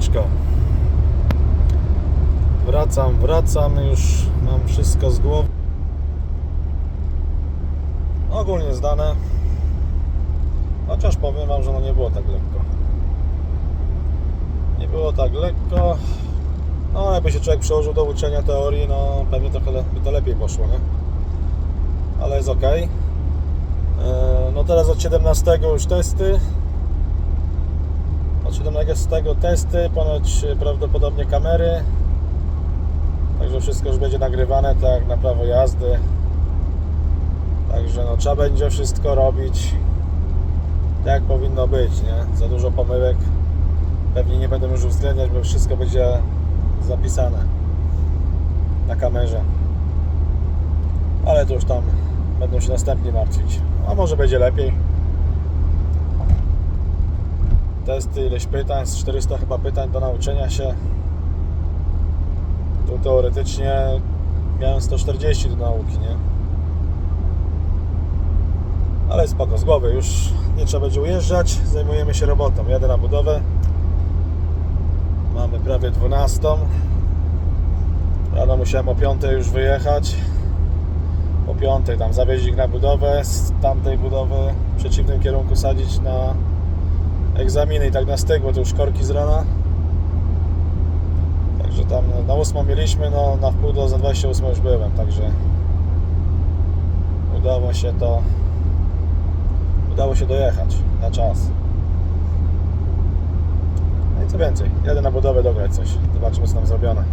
Siemaneczko. Wracam, wracam, już mam wszystko z głowy. Ogólnie zdane. Chociaż powiem Wam, że no nie było tak lekko. Nie było tak lekko. No, jakby się człowiek przełożył do uczenia teorii, no pewnie trochę le- by to lepiej poszło, nie? Ale jest ok. No teraz od 17 już testy. Od 17 testy, ponoć prawdopodobnie kamery. Także wszystko już będzie nagrywane tak na prawo jazdy. Także no trzeba będzie wszystko robić tak powinno być, nie? Za dużo pomyłek pewnie nie będę już uwzględniać, bo wszystko będzie zapisane na kamerze. Ale to już tam będą się następnie martwić. A może będzie lepiej. Testy, ileś pytań, z 400 chyba pytań do nauczenia się. Tu teoretycznie miałem 140 do nauki, nie? Ale spoko, z głowy już nie trzeba będzie ujeżdżać, zajmujemy się robotą. Jadę na budowę. Mamy prawie 12. Rano musiałem o 5 już wyjechać. O 5 tam zawieźć ich na budowę, z tamtej budowy w przeciwnym kierunku sadzić na egzaminy i tak na styk, bo to już korki z rana. Także tam no, na 8 mieliśmy, no na wpół do za 28 już byłem, także udało się to udało się dojechać na czas. No i co więcej, jadę na budowę dograć coś. Zobaczymy co tam zrobione.